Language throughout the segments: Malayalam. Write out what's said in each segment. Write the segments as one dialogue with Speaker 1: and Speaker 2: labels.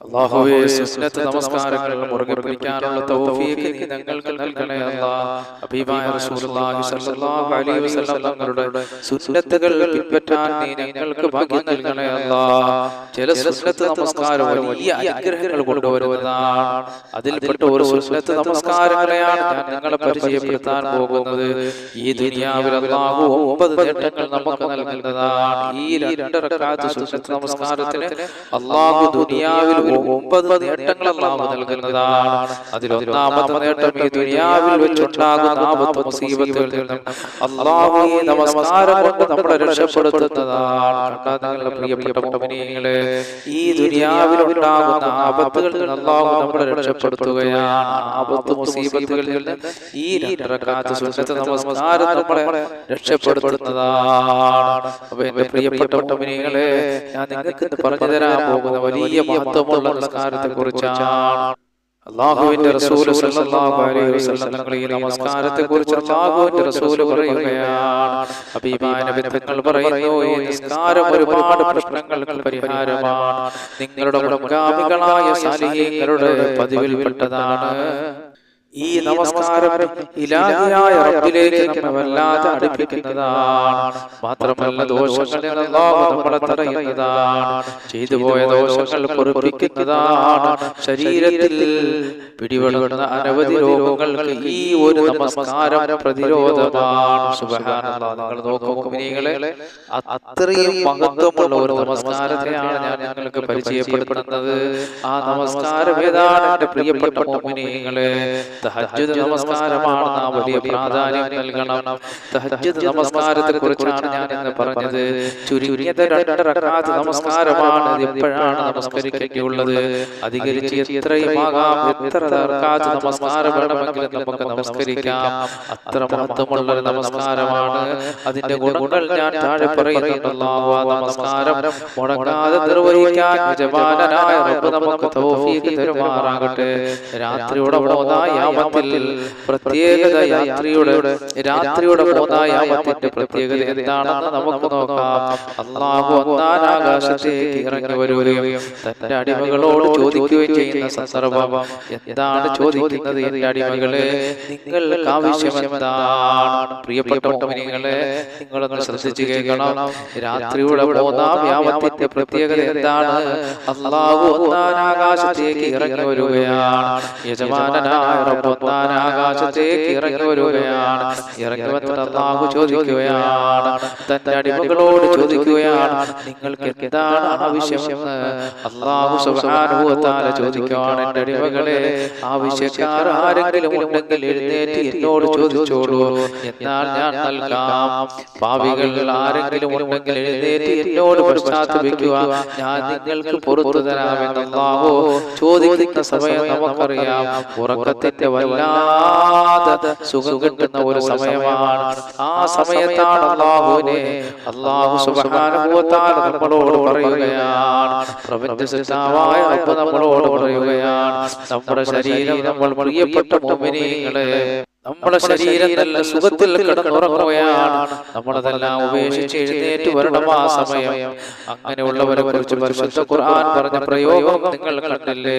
Speaker 1: അള്ളാഹുവേ സുന്നത്ത് നമസ്കാരങ്ങൾ മുറുകെ പിടിക്കാനുള്ള തൗഫീഖ് നീ ഞങ്ങൾക്ക് നൽകണേ അല്ലാ. ഹബീബായ റസൂലുള്ളാഹി സ്വല്ലല്ലാഹു അലൈഹി വസല്ലം തങ്ങളുടെ സുന്നത്തുകൾ പിൻപറ്റാൻ നീ ഞങ്ങൾക്ക് ഭാഗ്യം നൽകണേ അല്ലാ. ചില സുന്നത്ത് നമസ്കാരം വലിയ അനുഗ്രഹങ്ങൾ കൊണ്ടുവരുന്നതാണ്. അതിൽപ്പെട്ട ഒരു സുന്നത്ത് നമസ്കാരങ്ങളെയാണ് ഞാൻ നിങ്ങളെ പരിചയപ്പെടുത്താൻ പോകുന്നത്. ഈ ദുനിയാവിൽ അല്ലാഹു ഒമ്പത് നേട്ടങ്ങൾ നമുക്ക് നൽകുന്നതാണ്. ഈ രണ്ട് റക്അത്ത് സുന്നത്ത് നമസ്കാരത്തിന് അല്ലാഹു ദുനിയാവിൽ ഒമ്പത് നേട്ടങ്ങൾ അല്ലാഹു നൽകുന്നതാണ്. അതിൽ ഒന്നാമത്തെ നേട്ടം ഈ ദുനിയാവിൽ വെച്ചുണ്ടാകുന്ന ആപത്ത് മുസീബത്തുകളിൽ നിന്നും നമസ്കാരം കൊണ്ട് നമ്മളെ രക്ഷപ്പെടുത്തുന്നതാണ്. പ്രിയപ്പെട്ട ഈ ദുനിയാവിൽ ഉണ്ടാകുന്ന ആപത്തുകളിൽ നിന്ന് നമ്മളെ രക്ഷപ്പെടുത്തുകയാണ്. ആപത്ത് മുസീബത്തുകളിൽ ഈ രണ്ട് റക്അത്ത് സുന്നത്ത് നമസ്കാരം നമ്മളെ രക്ഷപ്പെടുത്തുന്നതാണ്. അപ്പൊ എന്റെ പ്രിയപ്പെട്ട ഞാൻ നിങ്ങൾക്ക് പറഞ്ഞു തരാൻ പോകുന്ന വലിയ മഹത്വമുള്ള നമസ്കാരത്തെ കുറിച്ചാണ് അള്ളാഹുവിന്റെ റസൂൽ സല്ലല്ലാഹു അലൈഹി വസല്ലം തങ്ങൾ ഈ നമസ്കാരത്തെ കുറിച്ച് അള്ളാഹുവിന്റെ റസൂൽ പറയുകയാണ്. ഹബീബായ നബി തങ്ങൾ പറയുന്നു. ഈ നിസ്കാരം ഒരുപാട് പ്രശ്നങ്ങൾക്ക് പരിഹാരമാണ്. നിങ്ങളുടെ മുൻഗാമികളായ സാലിഹീങ്ങളുടെ പതിവിൽപ്പെട്ടതാണ്. ഈ നമസ്കാരം ഇലാഹിയായ റബ്ബിലേക്ക് നമ്മെ അടുപ്പിക്കുന്നതാണ്. മാത്രമല്ല ദോഷങ്ങളിൽ അല്ലാഹു നമ്മളെ തടയുന്നതാണ്. ചെയ്തു പോയ ദോഷങ്ങൾ പൊറുപ്പിക്കുന്നതാണ്. ശരീരത്തിൽ പിടിപെടുന്ന അനവധി രോഗങ്ങൾക്ക് ഈ ഒരു നമസ്കാരം പ്രതിരോധമാണ്. നിങ്ങൾ നോക്കൂ മുഅ്മിനീങ്ങളെ അത്രയും മഹത്വമുള്ള ഒരു നമസ്കാരത്തെയാണ് ഞാൻ നിങ്ങൾക്ക് പരിചയപ്പെടുത്തുന്നത്. ആ നമസ്കാരം ഏതാണ് എന്റെ പ്രിയപ്പെട്ട മുഅ്മിനീങ്ങളെ തഹജ്ജുദ് നമസ്കാരമാണ് നാം വലിയ പ്രാധാന്യം നൽകണം. തഹജ്ജുദ് നമസ്കാരത്തെ കുറിച്ചാണ് ഞാൻ ഇന്ന് പറഞ്ഞത്. ചുരുങ്ങിയത് രണ്ട് റക്കാത്ത് നമസ്കാരമാണ് എപ്പോഴാണ് നമസ്കരിക്കേണ്ടിയുള്ളത് അധികരിച്ച് എത്രയുമാകാം എത്ര റക്കാത്ത് നമസ്കാരം വേണമെങ്കിലും നമുക്ക് നമസ്കരിക്കാം. അത്ര മഹത്വമുള്ള ഒരു നമസ്കാരമാണ്. അതിന്റെ ഗുണങ്ങൾ ഞാൻ താഴെ പറയുന്നുണ്ടല്ലോ ആ നമസ്കാരം മുടങ്ങാതെ നിർവഹിക്കാൻ യജമാനായ നമുക്ക് തൗഫീഖ് തരുമാറാകട്ടെ. രാത്രിയുടെ മൂന്നാം യാമത്തിൽ പ്രത്യേകത യാത്രിയുടെ രാത്രിയുടെ മൂന്നാം യാമത്തിന്റെ പ്രത്യേകത എന്താണെന്ന് നമുക്ക് നോക്കാം. അള്ളാഹു ഒന്നാം ആകാശത്തേക്ക് ഇറങ്ങി വരുകയും തന്റെ അടിമകളോട് ചോദിക്കുകയും ചെയ്യുന്ന സന്ദർഭം എന്താണ് ചോദിക്കുന്നത് എന്റെ അടിമകളെ? നിങ്ങൾക്ക് ആവശ്യം എന്താണ് പ്രിയപ്പെട്ട നിങ്ങളെ നിങ്ങളൊന്ന് ശ്രദ്ധിച്ചു കേൾക്കണം. രാത്രിയുടെ മൂന്നാം യാമത്തിന്റെ പ്രത്യേകത എന്താണ്? അള്ളാഹു ഒന്നാം ആകാശത്തേക്ക് ഇറങ്ങി വരുകയാണ്. യജമാനനായ റബ്ബ് ഒന്നാം ആകാശത്തേക്ക് ഇറങ്ങി വരുകയാണ് ഇറങ്ങി അള്ളാഹു ചോദിക്കുകയാണ്. തന്റെ അടിമകളോട് ചോദിക്കുകയാണ്. നിങ്ങൾക്ക് എന്താണ് ആവശ്യമെന്ന് അള്ളാഹു തആല ചോദിക്കുകയാണ്. എന്റെ അടിമകളെ ആവശ്യക്കാർ ആരെങ്കിലും ഉണ്ടെങ്കിൽ എഴുന്നേറ്റ് എന്നോട് ചോദിച്ചോളൂ. എന്നാൽ ഞാൻ നൽകാം. പാവികൾ ആരെങ്കിലും ഉണ്ടെങ്കിൽ എഴുന്നേറ്റ് എന്നോട് പശ്ചാത്തപിക്കുക. ഞാൻ നിങ്ങൾക്ക് പുറത്തു തരാമെന്ന് ചോദിക്കുന്ന സമയം നമുക്കറിയാം. ഉറക്കത്തിന്റെ വല്ലാതെ സുഖം കിട്ടുന്ന ഒരു സമയമാണ് ആ സമയത്താണ് അള്ളാഹുവിനെ അള്ളാഹു തആല നമ്മളോട് പറയുകയാണ്. പ്രപഞ്ച സൃഷ്ടാവായ റബ്ബ് നമ്മളോട് പറയുകയാണ്. നമ്മുടെ ശരീരം നമ്മൾ പ്രിയപ്പെട്ട മുഅ്മിനീങ്ങളെ നമ്മുടെ ശരീരം നല്ല സുഖത്തിൽ കിടന്നുറങ്ങുകയാണ്. നമ്മളതെല്ലാം ഉപേക്ഷിച്ച് എഴുന്നേറ്റ് വരണം ആ സമയം. അങ്ങനെയുള്ളവരെ കുറിച്ച് പരിശുദ്ധ ഖുർആൻ പറഞ്ഞ പ്രയോഗം നിങ്ങൾ കണ്ടില്ലേ?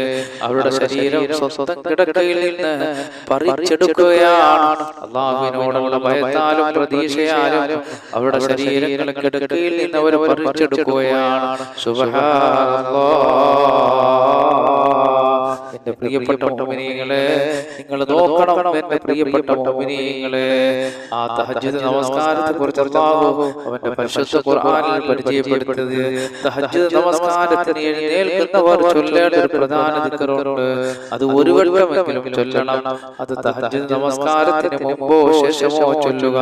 Speaker 1: അവരുടെ ശരീരം സ്വന്തം കിടക്കയിൽ നിന്ന് പറിച്ചെടുക്കുകയാണ്. അള്ളാഹുവിനോടുള്ള ഭയത്താലും പ്രതീക്ഷയാലും അവരുടെ ശരീരങ്ങൾ കിടക്കയിൽ നിന്ന് അവർ പറിച്ചെടുക്കുകയാണ്. സുബ്ഹാനല്ലാഹ്. എന്റെ പ്രിയപ്പെട്ട മുഅ്മിനീങ്ങളെ നിങ്ങൾ നോക്കണം എന്റെ പ്രിയപ്പെട്ട മുഅ്മിനീങ്ങളെ ആ തഹജ്ജുദ് നമസ്കാരത്തെ കുറിച്ച് അല്ലാഹു അവന്റെ പരിശുദ്ധ ഖുർആനിൽ പരിചയപ്പെടുത്തിയത്. തഹജ്ജുദ് നമസ്കാരത്തിന് എഴുന്നേൽക്കുന്നവർ ചൊല്ലേണ്ട ഒരു പ്രധാന ദിക്റുണ്ട് അത് ഒരു വട്ടമെങ്കിലും ചൊല്ലണം. അത് തഹജ്ജുദ് നമസ്കാരത്തിന് മുമ്പോ ശേഷമോ ചൊല്ലുക.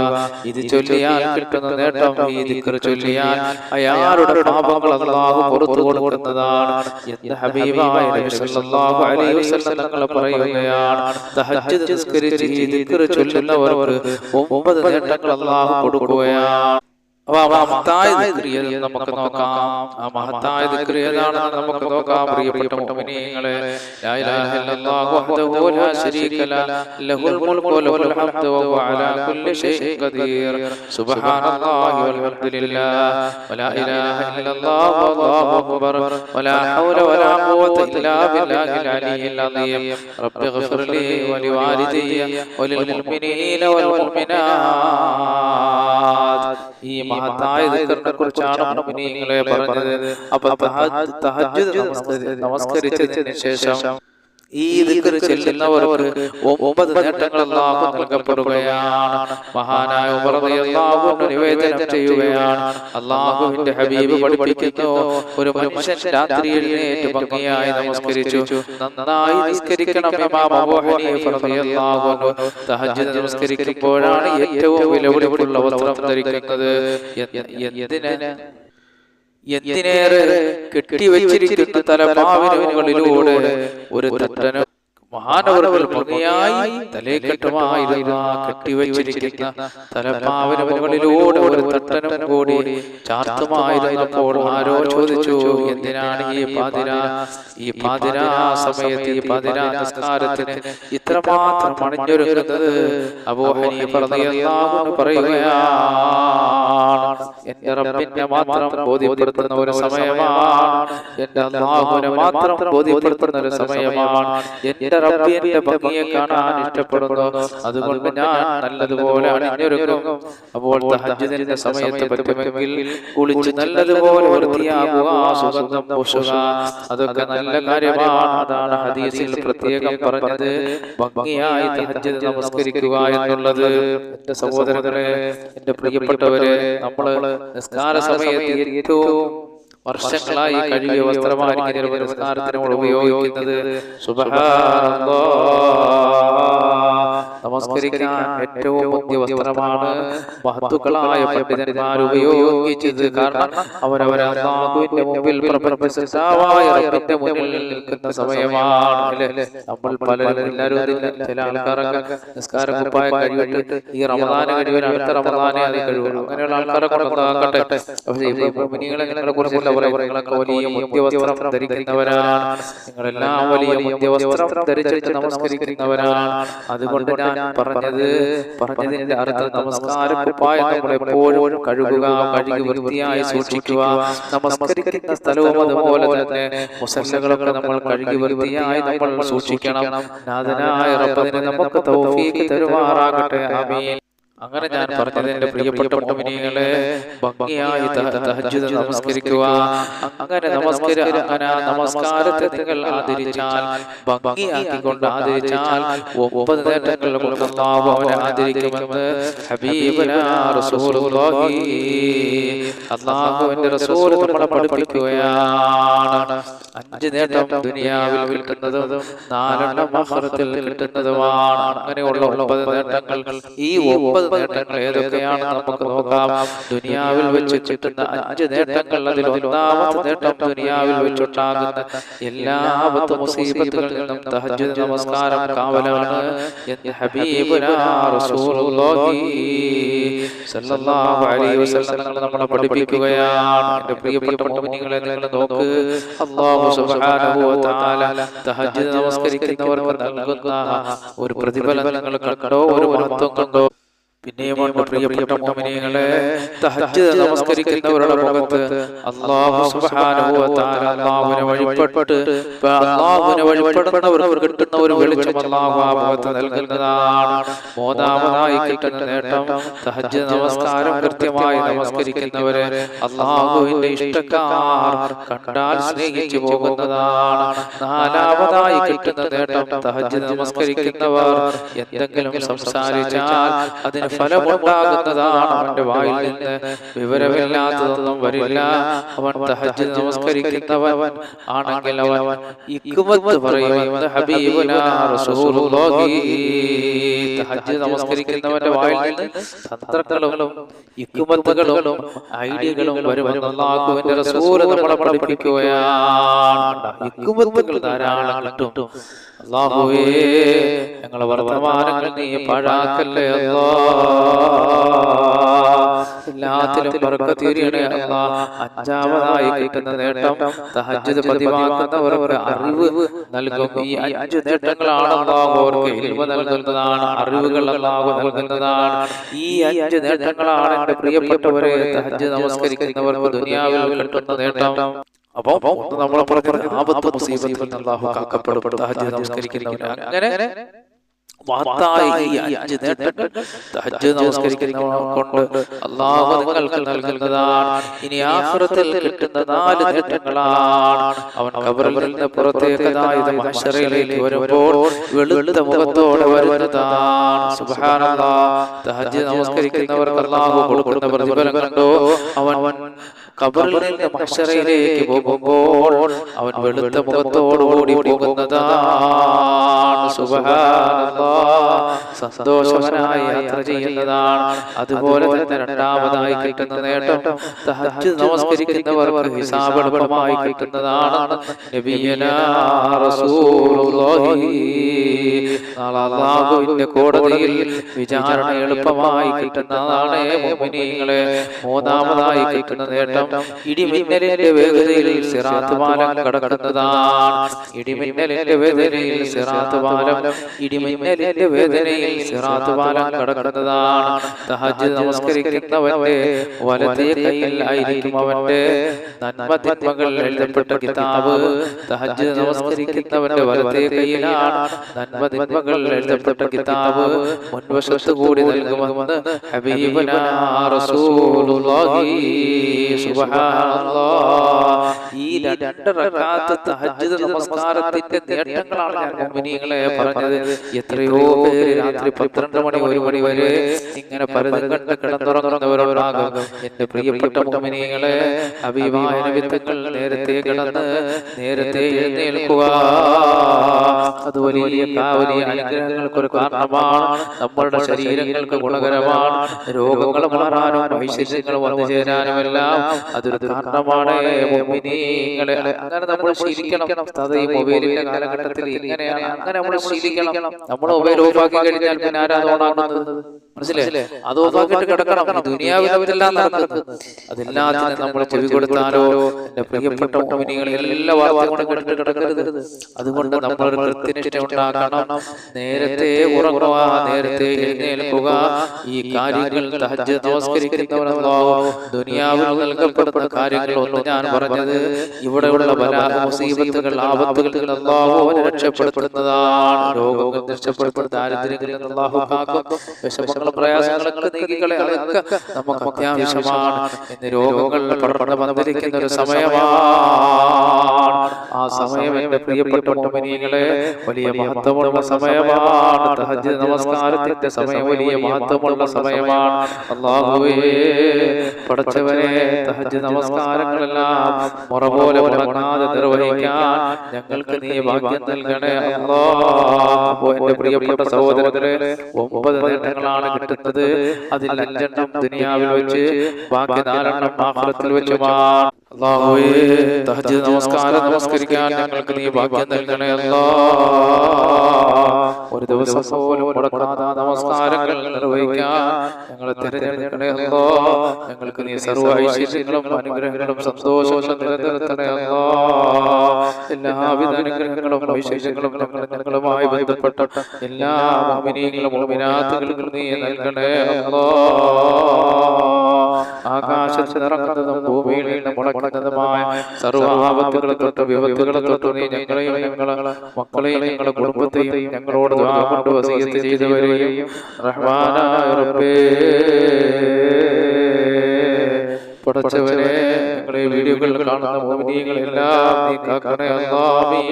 Speaker 1: ഇത് ചൊല്ലിയാൽ കിട്ടുന്ന നേട്ടം ഈ ദിക്ർ ചൊല്ലിയാൽ അയാളുടെ പാപങ്ങൾ അല്ലാഹു പുറത്തു കൊടുക്കുന്നതാണ്. എന്ന് ഹബീബായ നബി സല്ലല്ലാഹു അലൈഹി വസല്ലം തങ്ങൾ പറയുകയാണ് തഹജ്ജുദ് നിസ്കരിച്ച് ദിക്ർ ചൊല്ലുന്നവർക്ക് ഒമ്പത് നേട്ടങ്ങൾ അല്ലാഹു കൊടുക്കുകയാണ്. അപ്പൊ മഹത്തായ ദിക്റ് നമുക്ക് നോക്കാം. ആ മഹത്തായ ദിക്റ് ഏതാണെന്ന് നമുക്ക് നോക്കാം. പ്രിയപ്പെട്ട മുഅ്മിനീങ്ങളെ ലാ ഇലാഹ ഇല്ലല്ലാഹു വഹ്ദഹു ലാ ശരീക ലഹു ലഹുൽ മുൽക്കു വലഹുൽ ഹംദു വഹുവ അലാ കുല്ലി ഷൈഇൻ ഖദീർ. സുബ്ഹാനല്ലാഹി വൽഹംദുലില്ലാഹ്. വലാ ഇലാഹ ഇല്ലല്ലാഹു വല്ലാഹു അക്ബർ. വലാ ഹൗല വലാ ഖുവത ഇല്ലാ ബില്ലാഹിൽ അലിയിൽ അദീം റബ്ബി ഇഗ്ഫിർ ലി വലിവാലിദയ്യ വലിൽ മുഅ്മിനീന വൽ മുഅ്മിനാത്ത് ഈ മഹത്തായ ദിക്കറിനെ കുറിച്ചാണ് പറഞ്ഞത്. അപ്പൊ നമസ്കരിച്ചതിന് ശേഷം ഈ ചെല്ലുന്നവർക്ക് ഒമ്പത് നേട്ടങ്ങൾ അല്ലാഹു നൽകപ്പെടുകയാണ്. മഹാനായ ഉമർ നിവേദനം ചെയ്യുകയാണ്. ഹബീബ് പഠിപ്പിക്കുന്നു. ഒരു മനുഷ്യൻ ഭംഗിയായി നമസ്കരിച്ചു. നന്നായി നിസ്കരിക്കണം ഇമാം അബൂ ഹനീഫ റളിയല്ലാഹു അൻഹു. തഹജ്ജുദ് നമസ്കരിക്കുമ്പോഴാണ് ഏറ്റവും വിലപിടിപ്പുള്ള വസ്ത്രം ധരിക്കുന്നത്. എന്തിന് എന്തിനേറെ കെട്ടിവെച്ചിരിക്കുന്ന തലമാവിനുകളിലൂടെ ഒരു തട്ടനും മഹാനവറുകൾ ഭംഗിയായി തലേക്കെട്ടുമായിരുന്ന കെട്ടിവെച്ചിരിക്കുന്ന തലപ്പാവിന് മുകളിലൂടെ ഒരു തട്ടനും കൂടി ചാർത്തുമായിരുന്നപ്പോൾ ആരോ ചോദിച്ചു എന്തിനാണ് ഈ പാതിര ഈ പാതിരാ സമയത്ത് ഈ പാതിരാ നിസ്കാരത്തിന് ഇത്രമാത്രം അണിഞ്ഞൊരുങ്ങുന്നത് അബൂ ഹനീഫ പറയുകയാണ്. എന്റെ റബ്ബിനെ മാത്രം ബോധ്യപ്പെടുത്തുന്ന ഒരു സമയമാണ്. എന്റെ അള്ളാഹുവിനെ മാത്രം ബോധ്യപ്പെടുത്തുന്ന ഒരു സമയമാണ്. എന്റെ റബ്ബി എന്റെ ഭംഗിയെ കാണാൻ ഇഷ്ടപ്പെടുന്നു. അതുകൊണ്ട് ഞാൻ നല്ലതുപോലെ അണിഞ്ഞൊരുക്കും അപ്പോൾ തഹജ്ജുദിന്റെ സമയത്ത് പറ്റുമെങ്കിൽ കുളിച്ച് നല്ലതുപോലെ വൃത്തിയാകുക സുഗന്ധം പൂശുക. അതൊക്കെ നല്ല കാര്യമാണ്. അതാണ് ഹദീസിൽ പ്രത്യേകം പറഞ്ഞത്. ഭംഗിയായി തഹജ്ജുദ് നമസ്കരിക്കുക എന്നുള്ളത് എന്റെ സഹോദരങ്ങളെ എന്റെ പ്രിയപ്പെട്ടവരെ നമ്മൾ നിസ്കാര സമയത്ത് ഏറ്റവും വർഷങ്ങളായി കഴുകിയ വസ്ത്രമായിരിക്കും നിരവധി നിസ്കാരത്തിന് ഉപയോഗിക്കുന്നത് സുബ്ഹാനല്ലാഹ്. നമസ്കരിക്കാൻ ഏറ്റവും പുതിയ വസ്ത്രമാണ് മഹത്തുക്കളായ പണ്ഡിതന്മാർ ഉപയോഗിച്ചത്. കാരണം അവരവരെ അള്ളാഹുവിന്റെ മുമ്പിൽ റബ്ബിന്റെ മുന്നിൽ നിൽക്കുന്ന സമയമാണ് നമ്മൾ പലരും എല്ലാവരും. ചില ആൾക്കാരൊക്കെ നിസ്കാരം കുപ്പായം കഴിവിട്ട് ഈ റമദാന കഴിവിൽ അടുത്ത റമദാനെ അത് കഴിവുള്ളൂ. അങ്ങനെയുള്ള ആൾക്കാരെ കൊണ്ടാകട്ടെ പക്ഷേ ഇപ്പൊ കുറിച്ചുള്ള പറയുകളൊക്കെ വലിയ മുദ്യവസ്ത്രം ധരിക്കുന്നവരാണ്. നിങ്ങളെല്ലാം വലിയ മുദ്യവസ്ത്രം ധരിച്ചിട്ട് നമസ്കരിക്കുന്നവരാണ്. അതുകൊണ്ട് ഞാൻ പറഞ്ഞത് പറഞ്ഞതിന്റെ അർത്ഥം നമസ്കാര കുപ്പായം നമ്മൾ എപ്പോഴും കഴുകുക കഴുകി വൃത്തിയായി സൂക്ഷിക്കുക നമസ്കരിക്കുന്ന സ്ഥലവും അതുപോലെ തന്നെ മുസല്ലകളൊക്കെ നമ്മൾ കഴുകി വൃത്തിയായി നമ്മൾ സൂക്ഷിക്കണം. നാഥനായ റബ്ബിനെ നമുക്ക് തൗഫീഖ് തരുമാറാകട്ടെ. ആമീൻ. അങ്ങനെ ഞാൻ പറഞ്ഞത് എന്റെ പ്രിയപ്പെട്ട മുഅ്മിനീങ്ങളെ ഭംഗിയായി തഹജ്ജുദ് നമസ്കരിക്കുക. അങ്ങനെ നമസ്കര അങ്ങനെ നമസ്കാരത്തെ നിങ്ങൾ ആദരിച്ചാൽ ഭംഗിയാക്കിക്കൊണ്ട് ആദരിച്ചാൽ ഒമ്പത് നേട്ടങ്ങൾ അല്ലാഹു അവനെ ആദരിക്കുമെന്ന് ഹബീബനാ റസൂലുള്ളാഹി റസൂൽ നമ്മളെ പഠിപ്പിക്കുകയാണ്. അഞ്ച് നേട്ടം ദുനിയാവിൽ കിട്ടുന്നതും നാലെണ്ണം മഹറത്തിൽ കിട്ടുന്നതുമാണ്. അങ്ങനെയുള്ള ഒമ്പത് നേട്ടങ്ങൾ ഈ ഒമ്പത് നേട്ടങ്ങൾ ഏതൊക്കെയാണ് നമുക്ക് നോക്കാം? ദുനിയാവിൽ വെച്ച് കിട്ടുന്ന അഞ്ച് നേട്ടങ്ങൾ അതിൽ ഒന്നാമത്തെ നേട്ടം ദുനിയാവിൽ വെച്ചുണ്ടാകുന്ന എല്ലാ ആപത്ത് തഹജ്ജുദ് നമസ്കാരം കാവലാണ് നമ്മളെ പഠിപ്പിക്കുകയാണ്. പ്രിയപ്പെട്ട നോക്ക്. സുബ്ഹാനഹു നമസ്കരിക്കുന്നവർക്ക് നൽകുന്ന ഒരു പ്രതിഫലം കണ്ടോ? ഒരു മഹത്വം കണ്ടോ? പിന്നെയും ഉണ്ട് പ്രിയപ്പെട്ട മുഅ്മിനീങ്ങളെ തഹജ്ജുദ് നമസ്കരിക്കുന്നവരുടെ മുഖത്ത് അല്ലാഹു സുബ്ഹാനഹു വ തആല അല്ലാഹുവിനെ വഴിപ്പെട്ട് ഇപ്പൊ അല്ലാഹുവിനെ വഴിപ്പെടുന്നവർക്ക് കിട്ടുന്ന ഒരു വെളിച്ചം അല്ലാഹു ആ മുഖത്ത് നൽകുന്നതാണ്. മൂന്നാമതായി കിട്ടുന്ന നേട്ടം തഹജ്ജുദ് നമസ്കാരം കൃത്യമായി നമസ്കരിക്കുന്നവരെ അല്ലാഹുവിന്റെ ഇഷ്ടക്കാർ കണ്ടാൽ സ്നേഹിച്ചു പോകുന്നതാണ്. നാലാമതായി കിട്ടുന്ന നേട്ടം തഹജ്ജുദ് നമസ്കരിക്കുന്നവർ എന്തെങ്കിലും സംസാരിച്ചാൽ അതിന് ഫലമുണ്ടാകുന്നതാണ് അവന്റെ വായിൽ നിന്ന്. വിവരമില്ലാത്തതൊന്നും വരില്ല. അവൻ തഹജ്ജുദ് നമസ്കരിക്കുന്നവൻ ആണെങ്കിൽ അവൻ ഇക്കുമത്ത് പറയുമെന്ന് റസൂലുള്ളാഹി. തഹജ്ജുദ് നമസ്കരിക്കുന്നവന്റെ വായിൽ നിന്ന് തന്ത്രങ്ങളും ഇക്കുമത്തുകളും ഐഡിയകളും വരുമെന്ന് അല്ലാഹുവിന്റെ റസൂൽ നമ്മളെ പഠിപ്പിക്കുകയാണ്. ഇക്കുമത്തുകൾ ധാരാളം കിട്ടും. അള്ളാഹുവേ ഞങ്ങളെ വർത്തമാനങ്ങൾ നീ പാഴാക്കല്ലേ അല്ലാ? എല്ലാത്തിലും ബർക്കത്തിരിയണേ അല്ലാ. അഞ്ചാമതായി കിട്ടുന്ന നേട്ടം തഹജ്ജുദ് പതിവാക്കുന്നവർക്ക് അറിവ് നൽകും. ഈ അഞ്ച് നേട്ടങ്ങളാണ് അവർക്ക് ഇൽമ നൽകുന്നതാണ് അറിവുകൾ അല്ലാഹു നൽകുന്നതാണ്. ഈ അഞ്ച് നേട്ടങ്ങളാണ് എന്റെ പ്രിയപ്പെട്ടവരെ തഹജ്ജുദ് നമസ്കരിക്കുന്നവർക്ക് ദുനിയാവിൽ കിട്ടുന്ന നേട്ടം. അപ്പൊ ഒന്ന് നമ്മളെ പറഞ്ഞ ആപത്ത് മുസീബത്തിൽ അല്ലാഹു കാക്കപ്പെടും തഹജ്ജുദ് നമസ്കരിക്കുന്നവർ അങ്ങനെ കൊണ്ട് അള്ളാഹു നിങ്ങൾക്ക് നൽകുന്നതാണ്. ഇനി ആഖിറത്തിൽ കിട്ടുന്ന നാല് നേട്ടങ്ങളാണ്. അവൻ കബറിൽ നിന്ന് പുറത്തേക്ക് അതായത് മഹ്ശറയിലേക്ക് വരുമ്പോൾ വെളുത്ത മുഖത്തോടെ വരുന്നതാണ്. നമസ്കരിക്കുന്നവർക്ക് അള്ളാഹു കൊടുക്കുന്ന പ്രതിഫലം അവൻ ഖബറിൽ നിന്ന് പോകുമ്പോൾ അവൻ വെളുത്ത മുഖത്തോടുകൂടി പോകുന്നതാണ്. സന്തോഷവനായി യാത്ര ചെയ്യുന്നതാണ്. അതുപോലെ തന്നെ രണ്ടാമതായി കിട്ടുന്ന നേട്ടം തഹജ്ജുദ് നമസ്കരിക്കുന്നവർക്ക് ഹിസാബ് എളുപ്പമായി കിട്ടുന്നതാണ്. നബിയനാ റസൂലുള്ളാഹി. നാളെ അല്ലാഹുവിന്റെ കോടതിയിൽ വിചാരണ എളുപ്പമായി കിട്ടുന്നതാണ്. മൂന്നാമതായി കിട്ടുന്ന നേട്ടം ഇടിമിന്നലിന്റെ വേഗതയിൽ സിറാത്ത് പാലം കടക്കുന്നതാണ്. ഇടിമിന്നലിന്റെ വേദനയിൽ സിറാത്ത് പാലം ഇടിമിന്നലിന്റെ വേദനയിൽ സിറാത്ത് പാലം കടക്കുന്നതാണ്. നമസ്കരിക്കുന്നവന്റെ വലതേ കയ്യിൽ ആയിരിക്കും അവന്റെ എഴുതപ്പെട്ട കിതാബ്. തഹജ്ജുദ് നമസ്കരിക്കുന്നവന്റെ വലതേ കയ്യിലാണ് നന്മ തിന്മകൾ എഴുതപ്പെട്ട കിതാബ്. മുൻവശത്ത് കൂടി നൽകുമെന്ന് ഹബീബന റസൂലുള്ളാഹി സുബ്ഹാനല്ലാഹ് ഈ രണ്ട് റക്കാത്ത് തഹജ്ജുദ് നമസ്കാരത്തിന്റെ നേട്ടങ്ങളാണ് മുഅ്മിനീങ്ങളെ പറഞ്ഞത്. എത്രയോ പേര് രാത്രി പന്ത്രണ്ട് മണി ഒരു മണി വരെ ഇങ്ങനെ പലതും കണ്ട് കിടന്നുറങ്ങുന്നവരോടാകും എന്റെ പ്രിയപ്പെട്ട മുഅ്മിനീങ്ങളെ അഭിമായ നിമിത്തങ്ങൾ നേരത്തെ കിടന്ന് നേരത്തെ എഴുന്നേൽക്കുക. അത് വലിയ വലിയ അനുഗ്രഹങ്ങൾക്ക് ഒരു കാരണമാണ്. നമ്മളുടെ ശരീരങ്ങൾക്ക് ഗുണകരമാണ്. രോഗങ്ങൾ മാറാനും വൈശിഷ്യങ്ങൾ വന്നു ചേരാനുമെല്ലാം അതൊരു കാരണമാണ് മുഅ്മിനീങ്ങളെ അങ്ങനെ നമ്മൾ ശീലിക്കണം. ഈ മൊബൈലിന്റെ കാലഘട്ടത്തിൽ ഇങ്ങനെയാണ്. അങ്ങനെ നമ്മൾ ശീലിക്കണം. നമ്മൾ മൊബൈൽ ഓഫാക്കി കഴിഞ്ഞാൽ പിന്നെ ആരാ ഓണാക്കുന്നത്? അത് ഓഫാക്കിയിട്ട് കിടക്കണം. നടക്കുന്നത്. അതെല്ലാത്തിനും നമ്മൾ ചെവി കൊടുത്താലോ എന്റെ പ്രിയപ്പെട്ട മുഅ്മിനീങ്ങളെ എല്ലാ വാർത്തകളും കിടക്കരുത്. അതുകൊണ്ട് നമ്മൾ ഒരു കൃത്യനിഷ്ഠ ഉണ്ടാക്കണം നേരത്തെ ഉറങ്ങുക നേരത്തെ എഴുന്നേൽക്കുക. ഈ കാര്യങ്ങൾ ദുനിയാവിൽ നൽകപ്പെടുന്ന കാര്യങ്ങൾ ഒന്ന് ഞാൻ പറഞ്ഞത് ഇവിടെയുള്ള പല മുസീബത്തുകൾ ആപത്തുകൾ രക്ഷപ്പെടുത്തുന്നതാണ്. രോഗങ്ങൾ രക്ഷപ്പെടുത്തുന്ന ദാരിദ്ര്യങ്ങളിൽ നിന്ന് അല്ലാഹു വിഷമങ്ങളും പ്രയാസങ്ങളൊക്കെ നീക്കികളെ അതൊക്കെ നമുക്ക് അത്യാവശ്യമാണ്. എന്ന് രോഗങ്ങൾ പടർന്ന് വന്നിരിക്കുന്ന ഒരു സമയമാണ്. ആ സമയം എന്റെ പ്രിയപ്പെട്ട മുഅ്മിനീങ്ങളെ വലിയ മഹത്വമുള്ള സമയമാണ്. തഹജ്ജുദ് നമസ്കാരത്തിന്റെ സമയം വലിയ മഹത്വമുള്ള സമയമാണ്. അല്ലാഹുവേ പടച്ചവനെ തഹജ്ജുദ് നമസ്കാരങ്ങളെല്ലാം മുറ പോലെ മുടങ്ങാതെ നിർവഹിക്കാൻ ഞങ്ങൾക്ക് നീ ഭാഗ്യം നൽകണേ. അല്ലാ അപ്പോ എന്റെ പ്രിയപ്പെട്ട സഹോദരങ്ങളെ ഒമ്പത് നേട്ടങ്ങളാണ് കിട്ടുന്നത് അതിൽ അഞ്ചെണ്ണം ദുനിയാവിൽ വെച്ച് ബാക്കി നാലെണ്ണം ആഖിറത്തിൽ വെച്ചുമാണ് അല്ലാഹുവേ തഹജ്ജുദ് നമസ്കാരം നമസ്കരിക്കാൻ ഞങ്ങൾക്ക് നീ ഭാഗ്യം നൽകണേ അല്ലാ. ഒരു ദിവസം പോലും മുടക്കാതെ നമസ്കാരങ്ങൾ നിർവഹിക്കാൻ ഞങ്ങളെ തിരഞ്ഞെടുക്കണേ അല്ലാ. ഞങ്ങൾക്ക് നീ സർവ ഐശ്വര്യങ്ങളും അനുഗ്രഹങ്ങളും സന്തോഷങ്ങളും നിലനിർത്തണേ അല്ലാ. എല്ലാവിധ അനുഗ്രഹങ്ങളും ഐശ്വര്യങ്ങളും ഞങ്ങൾ ഞങ്ങളുമായി ബന്ധപ്പെട്ട എല്ലാ മുഅ്മിനീങ്ങളും മുഅ്മിനാത്തുകൾക്കും നീ നൽകണേ അല്ലാ. ആകാശത്ത് നിറങ്ങുന്നതും ഭൂമിയിൽ നിന്ന് മുളയ്ക്കുന്നതുമായ സർവാപത്തുകളെ തൊട്ട് വിപത്തുകളെ തൊട്ട് നീ ഞങ്ങളെയും ഞങ്ങളെ മക്കളെയും ഞങ്ങളുടെ കുടുംബത്തെയും ഞങ്ങളോട് കൊണ്ട് വസീയത്ത് ചെയ്തവരെയും റഹ്മാനായ റബ്ബേ. പടച്ചവനെ ഞങ്ങളെ വീഡിയോകൾ കാണുന്ന മോമിനിയങ്ങളെല്ലാം നീ കാക്കണേ അല്ലാ. ആമീൻ.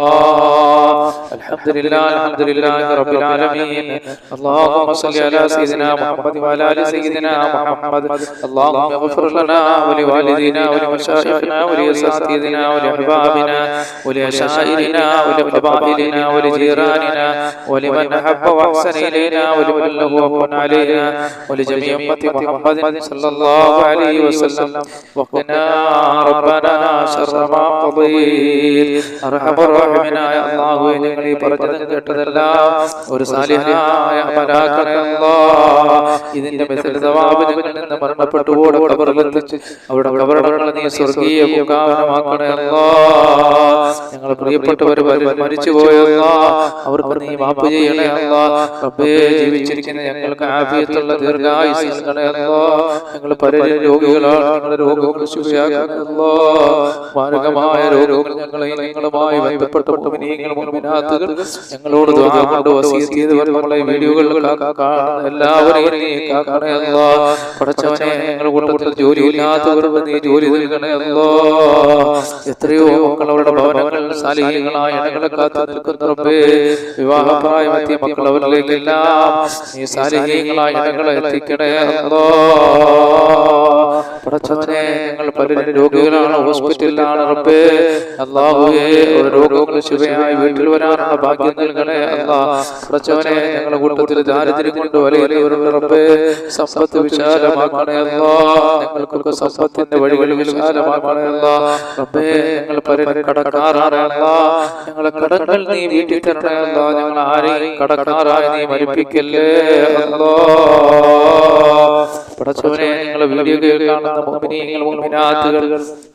Speaker 1: ആ, الحمد لله الحمد لله رب العالمين اللهم صل على سيدنا محمد وعلى ال سيدنا محمد اللهم اغفر لنا ولوالدينا ولمشايخنا ولاساتذتنا ولأحبابنا ولأشائرنا ولقبائلنا ولجيراننا ولمن أحب وأحسن إلينا ولمن له حق علينا ولجميع أمة محمد صلى الله عليه وسلم وقنا ربنا شر ما قضيت أرحم الراحمين يا الله ഞങ്ങൾ ഈ പറഞ്ഞതും കേട്ടതെല്ലാം ഒരു സാലിഹായ അമലാക്കണേ അല്ലാ ഇതിന്റെ മെസ്സേജ് സവാബ് ഞങ്ങളിൽ നിന്ന് മരണപ്പെട്ടുകൂടെ കബറിലെത്തിച്ച് അവിടെ കബറടങ്ങളെ നീ സ്വർഗീയ മുഖാവനമാക്കണേ അല്ലാ ഞങ്ങൾ പ്രിയപ്പെട്ടവർ മരിച്ചു പോയല്ല അവർക്ക് നീ മാപ്പ് ചെയ്യണേ അല്ലാ റബ്ബേ ജീവിച്ചിരിക്കുന്ന ഞങ്ങൾക്ക് ആഫിയത്തുള്ള ദീർഘായുസ് നൽകണേ അല്ലാ ഞങ്ങൾ പലരും രോഗികളാണ് ഞങ്ങളുടെ രോഗങ്ങൾ മാരകമായ രോഗങ്ങൾ നിങ്ങളുമായി ബന്ധപ്പെട്ട ഞങ്ങളോട് കൊണ്ട് എല്ലാവരെയും നീ ജോലി എത്രയോ മക്കളവരുടെ ഭവനങ്ങൾ കാത്തു എത്തിക്കണേ ഞങ്ങൾ പലരും രോഗികളാണ് ഹോസ്പിറ്റലിലാണ് റബ്ബേ. അല്ലാഹുവേ ഒരു രോഗങ്ങൾ ശുഭയായി വീട്ടിൽ വരാനുള്ള ഭാഗ്യം നൽകണേ അല്ലാ. പ്രച്ചവനെ ഞങ്ങളുടെ കൂട്ടത്തിൽ ദാരിദ്ര്യം കൊണ്ട് വലിയവരുടെ റബ്ബേ. സമ്പത്ത് വിശാലമാക്കണേ അല്ലാ. ഞങ്ങൾക്കൊക്കെ സമ്പത്തിന്റെ വഴികൾ വിശാലമാക്കണേ അല്ലാ. റബ്ബേ ഞങ്ങൾ പലരും കടക്കാറാണ് അല്ലാ. ഞങ്ങളെ കടങ്ങൾ നീ വീട്ടിൽ തരണേ അല്ലാ. ഞങ്ങൾ ആരെയും കടക്കാറായി നീ മരിപ്പിക്കല്ലേ അല്ലാ. പടച്ചവനെ വീഡിയോ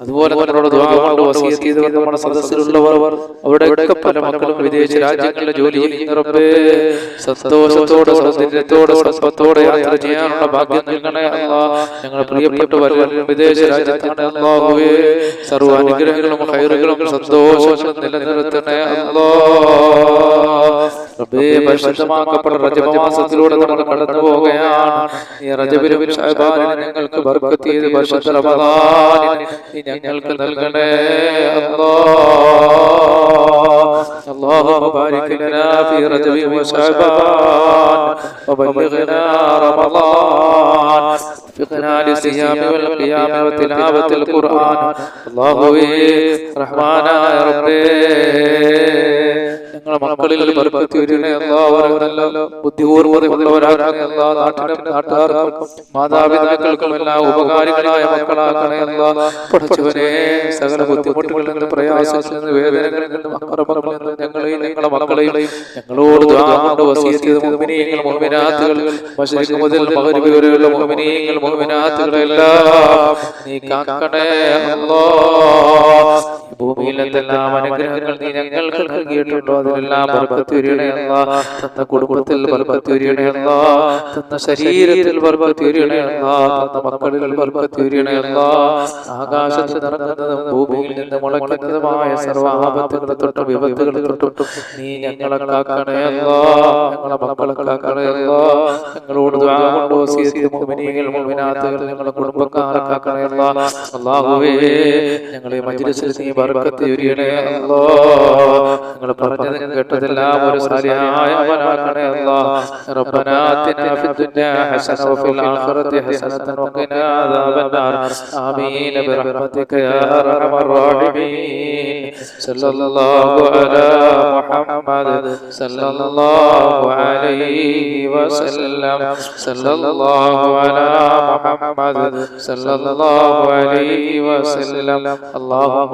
Speaker 1: അതുപോലെ നമ്മളോട് നമ്മുടെ സദസ്സിലുള്ളവർ അവരുടെയൊക്കെ പല മക്കളും വിദേശ രാജ്യങ്ങളിൽ ജോലി സന്തോഷത്തോടെ സൗന്ദര്യത്തോടെ സമ്പത്തോടെ യാത്ര ചെയ്യാനുള്ള ഭാഗ്യം നൽകണേ ഞങ്ങൾ വിദേശ രാജ്യത്താണ് സർവ അനുഗ്രഹങ്ങളും ഹൈറുകളും സന്തോഷങ്ങളും നിലനിർത്തണേ അല്ലാ റബ്ബേ പരിശുദ്ധമാക്കപ്പെട്ട റജബ മാസത്തിലൂടെ നമ്മൾ കടന്നു പോവുകയാണ് ഈ റജബിലും ശഅബാനിലും ഞങ്ങൾക്ക് ബർക്കത്ത് ചെയ്ത് പരിശുദ്ധ റമദാനിൽ നീ ഞങ്ങൾക്ക് നൽകണേ അല്ലാഹ് اللهم بارك لنا في رجب وشعبان وبلغنا رمضان وفقنا للصيام والقيام وتلاوة القرآن الله رحمن يا ربي ഞങ്ങളുടെ മക്കളിൽ നാട്ടുകാർക്കും മാതാപിതാക്കൾക്കും എല്ലാം ഉപകാരികളായ മക്കളാക്കണേ എല്ലാ പഠിച്ചവനെ സകല ബുദ്ധിമുട്ടുകളിൽ നിന്ന് പ്രയാസങ്ങളിൽ നിന്ന് വേദനകളിൽ നിന്ന് അക്രമങ്ങളിൽ ഞങ്ങളെയും ഞങ്ങളുടെ മക്കളെയും ഞങ്ങളോട് കൊണ്ട് വസീയത്ത് ചെയ്ത മുഅ്മിനീങ്ങൾ മുഅ്മിനാത്തുകൾ മശ്രിഖ് മുതൽ മഗ്രിബ് വരെയുള്ള മുഅ്മിനീങ്ങൾ മുഅ്മിനാത്തുകളെല്ലാം നീ കാക്കണേ അല്ലാഹ് ഭൂമിയിൽ അനുഗ്രഹങ്ങൾ നീ ഞങ്ങൾക്ക് നൽകിയിട്ടുണ്ടോ. അതിലെല്ലാം തന്ന കുടുംബത്തിൽ ബർക്കത്ത് തന്ന ശരീരത്തിൽ തന്ന മക്കളിൽ ആകാശത്ത് ഭൂമിയിൽ നിന്ന് മുളയ്ക്കുന്നതുമായ സർവ ആപത്തുകളെ തൊട്ടും വിപത്തുകളെ തൊട്ടും നീ ഞങ്ങളെ കാക്കണേ അല്ലാ ഞങ്ങളെ മക്കളെ ഞങ്ങളോട് കൊണ്ട് കുടുംബക്കാരെ ഞങ്ങളെ മജ്ലിസിൽ നീ ബർക്കത്ത് ചൊരിയണേ അല്ലാ നിങ്ങൾ പറഞ്ഞത് കേട്ടതെല്ലാം ഒരു സാലിഹായ അമലാക്കണേ അല്ലാ റബ്ബനാ ആതിനാ ഫിദ്ദുനിയ ഹസന വഫിൽ ആഖിറതി ഹസനത വഖിനാ അദാബന്നാർ ആമീൻ ബിറഹ്മതിക യാ അർഹമർ റഹീമീൻ സല്ലല്ലാഹു അലാ മുഹമ്മദ് സല്ലല്ലാഹു അലൈഹി വസല്ലം സല്ലല്ലാഹു അലാ മുഹമ്മദ് സല്ലല്ലാഹു അലൈഹി വസല്ലം اللهم